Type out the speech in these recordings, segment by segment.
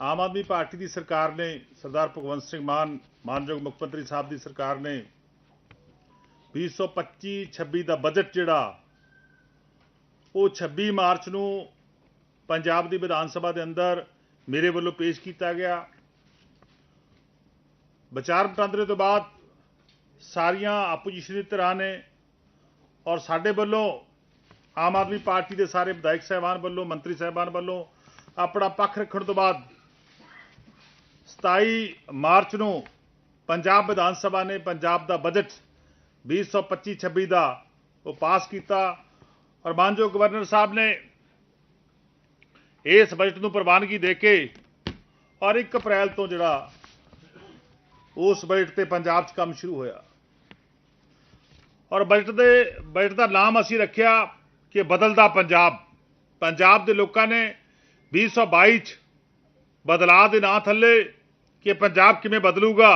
Aam Aadmi party ਦੀ ਸਰਕਾਰ ਨੇ ਸਰਦਾਰ ਭਗਵੰਤ ਸਿੰਘ ਮਾਨ, ਮਾਨਯੋਗ ਮੁੱਖ ਮੰਤਰੀ ਸਾਹਿਬ ਦੀ ਸਰਕਾਰ ਨੇ 2025-26 ਦਾ ਬਜਟ ਜਿਹੜਾ, ਉਹ 26 ਮਾਰਚ ਨੂੰ ਪੰਜਾਬ ਦੀ ਵਿਧਾਨ ਸਭਾ ਦੇ ਅੰਦਰ ਮੇਰੇ ਵੱਲੋਂ ਪੇਸ਼ ਕੀਤਾ ਗਿਆ। ਵਿਚਾਰ ਵਟਾਂਦਰੇ ਤੋਂ ਬਾਅਦ ਸਾਰੀਆਂ ਆਪੋਜੀਸ਼ਨ ਦੀ ਧਿਰਾਂ ਨੇ ਔਰ ਸਾਡੇ ਵੱਲੋਂ ਆਮ ਆਦਮੀ ਪਾਰਟੀ ਦੇ ਸਾਰੇ ਵਿਧਾਇਕ ਸਹਿਬਾਨ ਵੱਲੋਂ, ਮੰਤਰੀ ਸਹਿਬਾਨ ਵੱਲੋਂ ਆਪਣਾ ਪੱਖ ਰੱਖਣ ਤੋਂ ਬਾਅਦ 27 ਮਾਰਚ ਨੂੰ ਪੰਜਾਬ ਵਿਧਾਨ ਸਭਾ ਨੇ ਪੰਜਾਬ ਦਾ ਬਜਟ 2025-26 ਦਾ ਉਹ ਪਾਸ ਕੀਤਾ ਔਰ ਮਾਨਯੋਗ ਗਵਰਨਰ ਸਾਹਿਬ ਨੇ ਇਸ ਬਜਟ ਨੂੰ ਪ੍ਰਵਾਨਗੀ ਦੇ ਕੇ ਔਰ 1 ਅਪ੍ਰੈਲ ਤੋਂ ਜਿਹੜਾ ਉਸ ਬਜਟ ਤੇ ਪੰਜਾਬ 'ਚ ਕੰਮ ਸ਼ੁਰੂ ਹੋਇਆ। ਔਰ ਬਜਟ ਦੇ, ਬਜਟ ਦਾ ਨਾਮ ਅਸੀਂ ਰੱਖਿਆ ਕਿ ਬਦਲਦਾ ਪੰਜਾਬ। ਪੰਜਾਬ ਦੇ ਲੋਕਾਂ ਨੇ 2022 ਚ ਬਦਲਾਅ ਦੇ ਨਾਂ ਥੱਲੇ ਕਿ ਪੰਜਾਬ ਕਿਵੇਂ ਬਦਲੂਗਾ?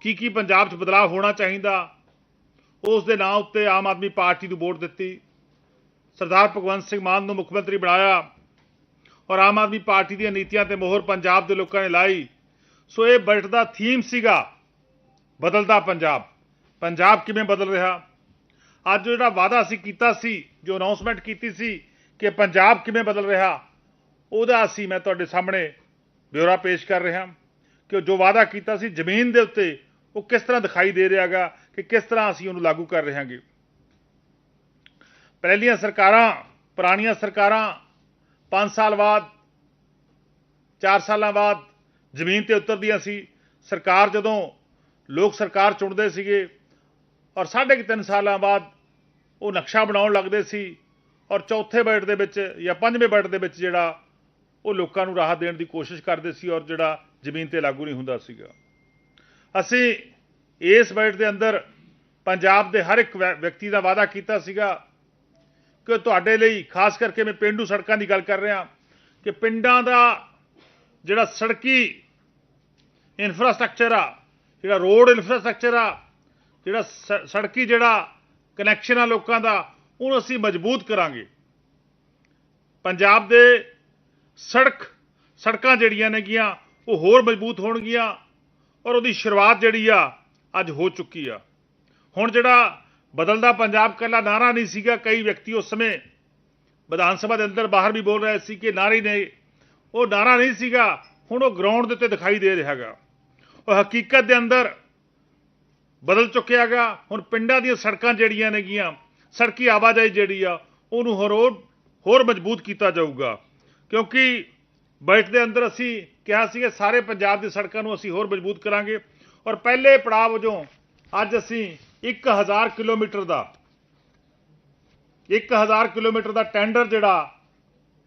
ਕੀ ਕੀ ਪੰਜਾਬ 'ਚ ਬਦਲਾਅ ਹੋਣਾ ਚਾਹੀਦਾ? ਉਸ ਦੇ ਨਾਂ ਉੱਤੇ ਆਮ ਆਦਮੀ ਪਾਰਟੀ ਨੂੰ ਵੋਟ ਦਿੱਤੀ। ਸਰਦਾਰ ਭਗਵੰਤ ਸਿੰਘ ਮਾਨ ਨੂੰ ਮੁੱਖ ਮੰਤਰੀ ਬਣਾਇਆ। ਔਰ ਆਮ ਆਦਮੀ ਪਾਰਟੀ ਦੀਆਂ ਨੀਤੀਆਂ ਤੇ ਮੋਹਰ ਪੰਜਾਬ ਦੇ ਲੋਕਾਂ ਨੇ ਲਾਈ। ਸੋ ਇਹ ਬਜਟ ਦਾ ਥੀਮ ਸੀਗਾ, ਬਦਲਦਾ ਪੰਜਾਬ। ਪੰਜਾਬ ਕਿਵੇਂ ਬਦਲ ਰਿਹਾ? ਅੱਜ ਜਿਹੜਾ ਵਾਅਦਾ ਅਸੀਂ ਕੀਤਾ ਸੀ, ਜੋ ਅਨਾਉਂਸਮੈਂਟ ਕੀਤੀ ਸੀ ਕਿ ਪੰਜਾਬ ਕਿਵੇਂ ਬਦਲ ਰਿਹਾ, ਉਹਦਾ ਅਸੀਂ ਮੈਂ ਤੁਹਾਡੇ ਸਾਹਮਣੇ ਬਿਊਰਾ ਪੇਸ਼ ਕਰ ਰਿਹਾ। ਕਿ ਜੋ ਵਾਅਦਾ ਕੀਤਾ ਸੀ ਜ਼ਮੀਨ ਦੇ ਉੱਤੇ, ਉਹ ਕਿਸ ਤਰ੍ਹਾਂ ਦਿਖਾਈ ਦੇ ਰਿਹਾਗਾ ਕਿ ਕਿਸ ਤਰ੍ਹਾਂ ਅਸੀਂ ਉਹਨੂੰ ਲਾਗੂ ਕਰ ਰਹੇ ਹਾਂਗੇ ਪਹਿਲੀਆਂ ਸਰਕਾਰਾਂ, ਪੁਰਾਣੀਆਂ ਸਰਕਾਰਾਂ 5 ਸਾਲ ਬਾਅਦ 4 ਸਾਲਾਂ ਬਾਅਦ ਜ਼ਮੀਨ ਤੇ ਉਤਰਦੀਆਂ ਸੀ। ਸਰਕਾਰ ਜਦੋਂ ਲੋਕ ਸਰਕਾਰ ਚੁਣਦੇ ਸੀਗੇ ਔਰ ਸਾਢੇ ਕੁ ਤਿੰਨ ਸਾਲਾਂ ਬਾਅਦ ਉਹ ਨਕਸ਼ਾ ਬਣਾਉਣ ਲੱਗਦੇ ਸੀ ਔਰ ਚੌਥੇ ਬਜਟ ਦੇ ਵਿੱਚ ਜਾਂ ਪੰਜਵੇਂ ਬਜਟ ਦੇ ਵਿੱਚ ਜਿਹੜਾ ਉਹ ਲੋਕਾਂ ਨੂੰ ਰਾਹਤ ਦੇਣ ਦੀ ਕੋਸ਼ਿਸ਼ ਕਰਦੇ ਸੀ ਔਰ ਜਿਹੜਾ ਜ਼ਮੀਨ ਤੇ ਲਾਗੂ ਨਹੀਂ ਹੁੰਦਾ ਸੀਗਾ। ਅਸੀਂ ਇਸ ਬਜਟ ਦੇ ਅੰਦਰ ਪੰਜਾਬ ਦੇ ਹਰ ਇੱਕ ਵਿਅ- ਵਿਅਕਤੀ ਦਾ ਵਾਅਦਾ ਕੀਤਾ ਸੀਗਾ ਕਿ ਤੁਹਾਡੇ ਲਈ, ਖਾਸ ਕਰਕੇ ਮੈਂ ਪਿੰਡੂ ਸੜਕਾਂ ਦੀ ਗੱਲ ਕਰ ਰਿਹਾ, ਕਿ ਪਿੰਡਾਂ ਦਾ ਜਿਹੜਾ ਸੜਕੀ ਇਨਫਰਾਸਟ੍ਰਕਚਰ ਆ, ਜਿਹੜਾ ਰੋਡ ਇਨਫਰਾਸਟ੍ਰਕਚਰ ਆ, ਜਿਹੜਾ ਸ- ਸੜਕੀ ਜਿਹੜਾ ਕਨੈਕਸ਼ਨ ਆ ਲੋਕਾਂ ਦਾ, ਉਹਨੂੰ ਅਸੀਂ ਮਜ਼ਬੂਤ ਕਰਾਂਗੇ। ਪੰਜਾਬ ਦੇ ਸੜਕ, ਸੜਕਾਂ ਜਿਹੜੀਆਂ ਨੇਗੀਆਂ ਉਹ ਹੋਰ ਮਜ਼ਬੂਤ ਹੋਣਗੀਆਂ ਔਰ ਉਹਦੀ ਸ਼ੁਰੂਆਤ ਜਿਹੜੀ ਆ, ਅੱਜ ਹੋ ਚੁੱਕੀ ਆ। ਹੁਣ ਜਿਹੜਾ ਬਦਲਦਾ ਪੰਜਾਬ ਕੱਲਾ ਨਾਰਾ ਨਹੀਂ ਸੀਗਾ, ਕਈ ਵਿਅਕਤੀ ਉਸ ਸਮੇਂ ਵਿਧਾਨ ਸਭਾ ਦੇ ਅੰਦਰ ਬਾਹਰ ਵੀ ਬੋਲ ਰਹੇ ਸੀ ਕਿ ਨਾਰੇ ਨੇ ਉਹ ਨਾਰਾ ਨਹੀਂ ਸੀਗਾ, ਹੁਣ ਉਹ ਗਰਾਊਂਡ ਦੇ ਉੱਤੇ ਦਿਖਾਈ ਦੇ ਰਿਹਾ ਹੈਗਾ। ਉਹ ਹਕੀਕਤ ਦੇ ਅੰਦਰ ਬਦਲ ਚੁੱਕਿਆ ਹੈਗਾ। ਹੁਣ ਪਿੰਡਾਂ ਦੀਆਂ ਸੜਕਾਂ ਜਿਹੜੀਆਂ ਨੇਗੀਆਂ, ਸੜਕੀ ਆਵਾਜਾਈ ਜਿਹੜੀ ਆ, ਉਹਨੂੰ ਹੋਰ ਹੋਰ ਮਜ਼ਬੂਤ ਕੀਤਾ ਜਾਊਗਾ। ਕਿਉਂਕਿ ਬਜਟ ਦੇ ਅੰਦਰ ਅਸੀਂ ਕਿਹਾ ਸੀ ਕਿ ਸਾਰੇ ਪੰਜਾਬ ਦੀ ਸੜਕਾਂ ਨੂੰ ਅਸੀਂ ਹੋਰ ਮਜ਼ਬੂਤ ਕਰਾਂਗੇ। ਔਰ ਪਹਿਲੇ ਪੜਾਅ ਵਜੋਂ ਅੱਜ ਅਸੀਂ 1000 ਕਿਲੋਮੀਟਰ ਦਾ 1000 ਕਿਲੋਮੀਟਰ ਦਾ ਟੈਂਡਰ ਜਿਹੜਾ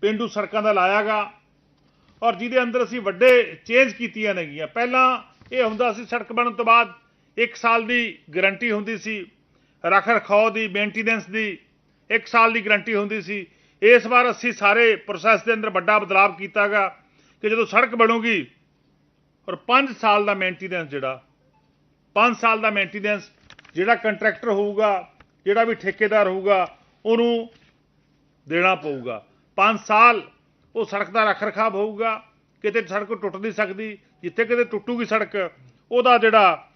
ਪਿੰਡੂ ਸੜਕਾਂ ਦਾ ਲਾਇਆਗਾ। ਔਰ ਜਿਹਦੇ ਅੰਦਰ ਅਸੀਂ ਵੱਡੇ ਚੇਂਜ ਕੀਤੀਆਂ ਨੇਗੀਆਂ। ਪਹਿਲਾਂ ਇਹ ਹੁੰਦਾ ਸੀ ਸੜਕ ਬਣਨ ਤੋਂ ਬਾਅਦ 1 ਸਾਲ ਦੀ ਗਾਰੰਟੀ ਹੁੰਦੀ ਸੀ। ਰੱਖ ਰਖਾਓ ਦੀ, ਮੇਨਟੇਨੈਂਸ ਦੀ 1 ਸਾਲ ਦੀ ਗਾਰੰਟੀ ਹੁੰਦੀ ਸੀ। ਇਸ ਵਾਰ ਅਸੀਂ ਸਾਰੇ ਪ੍ਰੋਸੈਸ ਦੇ ਅੰਦਰ ਵੱਡਾ ਬਦਲਾਅ ਕੀਤਾਗਾ ਕਿ ਜਦੋਂ ਸੜਕ ਬਣੂਗੀ ਔਰ 5 ਸਾਲ ਦਾ ਮੇਨਟੇਨੈਂਸ ਜਿਹੜਾ 5 ਸਾਲ ਦਾ ਮੇਨਟੇਨੈਂਸ ਜਿਹੜਾ ਕੰਟਰੈਕਟਰ ਹੋਊਗਾ, ਜਿਹੜਾ ਵੀ ਠੇਕੇਦਾਰ ਹੋਊਗਾ, ਉਹਨੂੰ ਦੇਣਾ ਪਊਗਾ। 5 ਸਾਲ ਉਹ ਸੜਕ ਦਾ ਰੱਖ ਰਖਾਵ ਹੋਊਗਾ, ਕਿਤੇ ਸੜਕ ਟੁੱਟ ਨਹੀਂ ਸਕਦੀ, ਜਿੱਥੇ ਕਿਤੇ ਟੁੱਟੂਗੀ ਸੜਕ, ਉਹਦਾ ਜਿਹੜਾ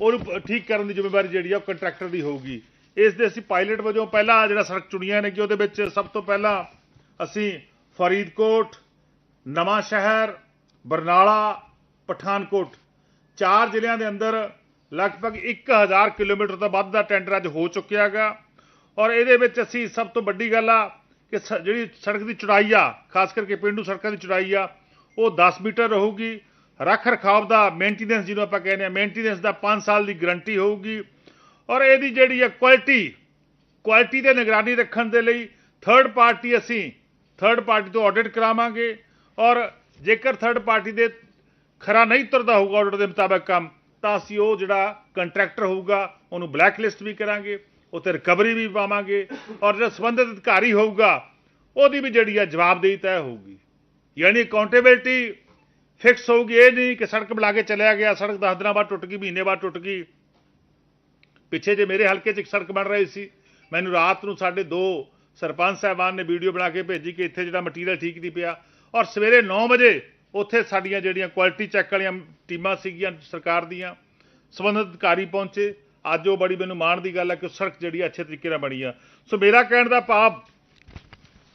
ਉਹਨੂੰ ਠੀਕ ਕਰਨ ਦੀ ਜ਼ਿੰਮੇਵਾਰੀ ਜਿਹੜੀ ਆ ਉਹ ਕੰਟਰੈਕਟਰ ਦੀ ਹੋਊਗੀ। ਇਸ ਦੇ ਅਸੀਂ ਪਾਇਲਟ ਵਜੋਂ ਪਹਿਲਾ ਜਿਹੜਾ ਸੜਕ ਚੁਣੀਆਂ ਨੇ ਕਿ ਉਹਦੇ ਵਿੱਚ ਸਭ ਤੋਂ ਪਹਿਲਾਂ ਅਸੀਂ ਫਰੀਦਕੋਟ ਨਵਾਂ ਸ਼ਹਿਰ ਬਰਨਾਲਾ, ਪਠਾਨਕੋਟ, ਚਾਰ ਜ਼ਿਲ੍ਹਿਆਂ ਦੇ ਅੰਦਰ ਲਗਭਗ 1000 ਕਿਲੋਮੀਟਰ ਤੋਂ ਵੱਧ ਦਾ ਟੈਂਡਰ ਅੱਜ ਹੋ ਚੁੱਕਿਆ ਹੈਗਾ। ਔਰ ਇਹਦੇ ਵਿੱਚ ਅਸੀਂ ਸਭ ਤੋਂ ਵੱਡੀ ਗੱਲ ਆ ਕਿ ਸ- ਜਿਹੜੀ ਸੜਕ ਦੀ ਚੌੜਾਈ ਆ, ਖਾਸ ਕਰਕੇ ਪਿੰਡੂ ਸੜਕਾਂ ਦੀ ਚੌੜਾਈ ਆ, ਉਹ 10 ਮੀਟਰ ਰਹੂਗੀ। ਰੱਖ ਰਖਾਵ ਦਾ ਮੇਨਟੇਨੈਂਸ ਜਿਹਨੂੰ ਆਪਾਂ ਕਹਿੰਦੇ ਆ ਮੇਨਟੇਨੈਂਸ ਦਾ 5 ਸਾਲ ਦੀ ਗਾਰੰਟੀ ਹੋਊਗੀ। ਔਰ ਇਹਦੀ ਜਿਹੜੀ ਹੈ ਕੁਆਲਿਟੀ ਕੁਆਲਿਟੀ ਤੇ ਨਿਗਰਾਨੀ ਰੱਖਣ ਦੇ ਲਈ ਥਰਡ ਪਾਰਟੀ ਅਸੀਂ ਥਰਡ ਪਾਰਟੀ ਤੋਂ ਆਡਿਟ ਕਰਾਵਾਂਗੇ ਔਰ ਜੇਕਰ ਥਰਡ ਪਾਰਟੀ ਦੇ ਖਰਾ ਨਹੀਂ ਤੁਰਦਾ ਹੋਊਗਾ ਆਰਡਰ ਦੇ ਮੁਤਾਬਕ ਕੰਮ, ਤਾਂ ਅਸੀਂ ਉਹ ਜਿਹੜਾ ਕੰਟਰੈਕਟਰ ਹੋਊਗਾ, ਉਹਨੂੰ ਬਲੈਕ ਲਿਸਟ ਵੀ ਕਰਾਂਗੇ ਉੱਤੇ ਰਿਕਵਰੀ ਵੀ ਪਾਵਾਂਗੇ ਔਰ ਜਿਹੜਾ ਸੰਬੰਧਿਤ ਅਧਿਕਾਰੀ ਹੋਊਗਾ, ਉਹਦੀ ਵੀ ਜਿਹੜੀ ਹੈ ਜਵਾਬਦੇਹੀ ਤੈਅ ਹੋਊਗੀ। ਯਾਨੀ ਅਕਾਊਂਟੇਬਿਲਟੀ ਫਿਕਸ ਹੋਊਗੀ, ਇਹ ਨਹੀਂ ਕਿ ਸੜਕ ਬੁਲਾ ਕੇ ਚਲਿਆ ਗਿਆ, ਸੜਕ 10 ਦਿਨਾਂ ਬਾਅਦ ਟੁੱਟ ਗਈ, ਮਹੀਨੇ ਬਾਅਦ ਟੁੱਟ ਗਈ ਪਿੱਛੇ ਜੇ ਮੇਰੇ ਹਲਕੇ 'ਚ ਇੱਕ ਸੜਕ ਬਣ ਰਹੀ ਸੀ, ਮੈਨੂੰ ਰਾਤ ਨੂੰ ਸਾਡੇ ਦੋ ਸਰਪੰਚ ਸਾਹਿਬਾਨ ਨੇ ਵੀਡੀਓ ਬਣਾ ਕੇ ਭੇਜੀ ਕਿ ਇੱਥੇ ਜਿਹੜਾ ਮਟੀਰੀਅਲ ਠੀਕ ਨਹੀਂ ਪਿਆ ਔਰ ਸਵੇਰੇ 9 ਵਜੇ ਉੱਥੇ ਸਾਡੀਆਂ ਜਿਹੜੀਆਂ ਕੁਆਲਿਟੀ ਚੈੱਕ ਵਾਲੀਆਂ ਟੀਮਾਂ ਸੀਗੀਆਂ ਸਰਕਾਰ ਦੀਆਂ, ਸੰਬੰਧਿਤ ਅਧਿਕਾਰੀ ਪਹੁੰਚੇ, ਅੱਜ ਉਹ ਬੜੀ ਮੈਨੂੰ ਮਾਣ ਦੀ ਗੱਲ ਹੈ ਕਿ ਉਹ ਸੜਕ ਜਿਹੜੀ ਆ ਅੱਛੇ ਤਰੀਕੇ ਨਾਲ ਬਣੀ ਆ। ਸੋ ਮੇਰਾ ਕਹਿਣ ਦਾ ਭਾਵ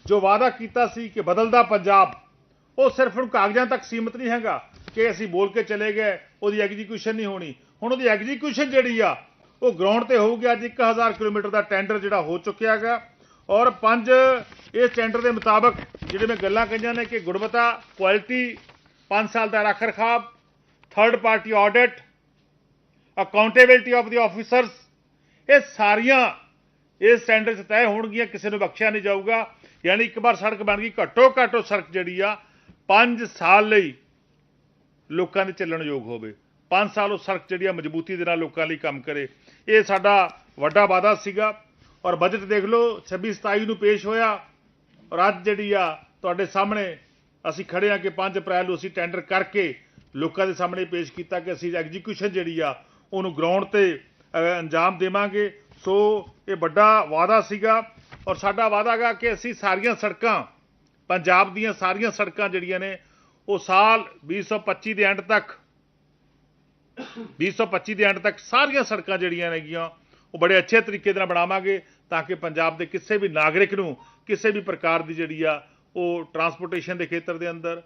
ਜੋ ਵਾਅਦਾ ਕੀਤਾ ਸੀ ਕਿ ਬਦਲਦਾ ਪੰਜਾਬ, ਉਹ ਸਿਰਫ ਹੁਣ ਕਾਗਜ਼ਾਂ ਤੱਕ ਸੀਮਿਤ ਨਹੀਂ ਹੈਗਾ ਕਿ ਅਸੀਂ ਬੋਲ ਕੇ ਚਲੇ ਗਏ, ਉਹਦੀ ਐਗਜ਼ੀਕਿਊਸ਼ਨ ਨਹੀਂ ਹੋਣੀ। ਹੁਣ ਉਹਦੀ ਐਗਜ਼ੀਕਿਊਸ਼ਨ ਜਿਹੜੀ ਆ ਉਹ ਗਰਾਊਂਡ ਤੇ ਹੋਊਗੀ। ਅੱਜ 1000 ਕਿਲੋਮੀਟਰ ਦਾ ਟੈਂਡਰ ਜਿਹੜਾ ਹੋ ਚੁੱਕਿਆ ਹੈਗਾ। ਔਰ ਪੰਜ, ਇਸ ਟੈਂਡਰ ਦੇ ਮੁਤਾਬਕ ਜਿਹੜੇ ਮੈਂ ਗੱਲਾਂ ਕਹੀਆਂ ਨੇ ਕਿ ਗੁਣਵੱਤਾ ਕੁਆਲਿਟੀ 5 ਸਾਲ ਦਾ ਰੱਖ ਰਖਾਵ third party audit accountability of the officers ਇਹ ਸਾਰੀਆਂ ਇਸ ਟੈਂਡਰ 'ਚ ਤੈਅ ਹੋਣਗੀਆਂ, ਕਿਸੇ ਨੂੰ ਬਖਸ਼ਿਆ ਨਹੀਂ ਜਾਊਗਾ। ਯਾਨੀ ਇੱਕ ਵਾਰ ਸੜਕ ਬਣ ਗਈ, ਘੱਟੋ ਘੱਟ ਉਹ ਸੜਕ ਜਿਹੜੀ ਆ 5 ਸਾਲ ਲਈ ਲੋਕਾਂ ਦੇ ਚੱਲਣ ਯੋਗ ਹੋਵੇ। 5 ਸਾਲ ਉਹ ਸੜਕ ਜਿਹੜੀ ਆ, ਮਜ਼ਬੂਤੀ ਦੇ ਨਾਲ ਲੋਕਾਂ ਲਈ ਕੰਮ ਕਰੇ। ਇਹ ਸਾਡਾ ਵੱਡਾ ਵਾਅਦਾ ਸੀਗਾ। ਔਰ ਬਜਟ ਦੇਖ ਲਓ 26 27 ਨੂੰ ਪੇਸ਼ ਹੋਇਆ। ਔਰ ਅੱਜ ਜਿਹੜੀ ਆ ਤੁਹਾਡੇ ਸਾਹਮਣੇ ਅਸੀਂ ਖੜੇ ਆ ਕਿ 5 ਅਪ੍ਰੈਲ ਨੂੰ ਅਸੀਂ ਟੈਂਡਰ ਕਰਕੇ ਲੋਕਾਂ ਦੇ ਸਾਹਮਣੇ ਪੇਸ਼ ਕੀਤਾ ਕਿ ਅਸੀਂ ਐਗਜ਼ੀਕਿਊਸ਼ਨ ਜਿਹੜੀ ਆ ਉਹਨੂੰ ਗਰਾਊਂਡ ਤੇ ਅੰਜਾਮ ਦੇਵਾਂਗੇ। ਸੋ ਇਹ ਵੱਡਾ ਵਾਅਦਾ ਸੀਗਾ। ਔਰ ਸਾਡਾ ਵਾਅਦਾ ਹੈਗਾ ਕਿ ਅਸੀਂ ਸਾਰੀਆਂ ਸੜਕਾਂ, ਪੰਜਾਬ ਦੀਆਂ ਸਾਰੀਆਂ ਸੜਕਾਂ ਜਿਹੜੀਆਂ ਨੇ, ਉਹ ਸਾਲ 2025 ਦੇ ਐਂਡ ਤੱਕ 2025 ਦੇ ਐਂਡ ਤੱਕ ਸਾਰੀਆਂ ਸੜਕਾਂ ਜਿਹੜੀਆਂ ਹੈਗੀਆਂ ਉਹ ਬੜੇ ਅੱਛੇ ਤਰੀਕੇ ਦੇ ਨਾਲ ਬਣਾਵਾਂਗੇ ਤਾਂ ਕਿ ਪੰਜਾਬ ਦੇ ਕਿਸੇ ਵੀ ਨਾਗਰਿਕ ਨੂੰ, ਕਿਸੇ ਵੀ ਪ੍ਰਕਾਰ ਦੀ ਜਿਹੜੀ ਆ, ਉਹ ਟਰਾਂਸਪੋਰਟੇਸ਼ਨ ਦੇ ਖੇਤਰ ਦੇ ਅੰਦਰ,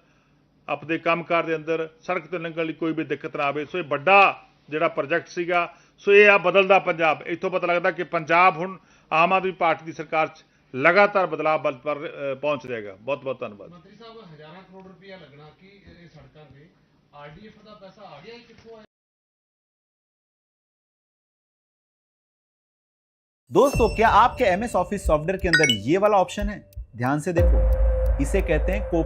ਆਪਣੇ ਕੰਮਕਾਰ ਦੇ ਅੰਦਰ, ਸੜਕ ਤੇ ਲੰਘਣ ਲਈ ਕੋਈ ਵੀ ਦਿੱਕਤ ਨਾ ਆਵੇ। ਸੋ ਇਹ ਵੱਡਾ ਜਿਹੜਾ ਪ੍ਰੋਜੈਕਟ ਸੀਗਾ, ਸੋ ਇਹ ਆ ਬਦਲਦਾ ਪੰਜਾਬ। ਇੱਥੋਂ ਪਤਾ ਲੱਗਦਾ ਕਿ ਪੰਜਾਬ ਹੁਣ ਆਮ ਆਦਮੀ ਪਾਰਟੀ ਦੀ ਸਰਕਾਰ 'ਚ ਲਗਾਤਾਰ ਬਦਲਾਅ ਵੱਲ ਪਰ ਪਹੁੰਚ ਜਾਏਗਾ ਬਹੁਤ ਬਹੁਤ ਧੰਨਵਾਦ। ਮੰਤਰੀ ਸਾਹਿਬ, ਹਜ਼ਾਰਾਂ ਕਰੋੜ ਰੁਪਇਆ ਲੱਗਣਾ ਕਿ ਇਹ ਸੜਕਾਂ ਤੇ। ਆਰਡੀਐਫ ਦਾ ਪੈਸਾ ਆ ਗਿਆ ਕਿੱਥੋਂ दोस्तों क्या आपके एमएस ऑफिस सॉफ्टवेयर के अंदर ये वाला ऑप्शन है ध्यान से देखो इसे कहते हैं को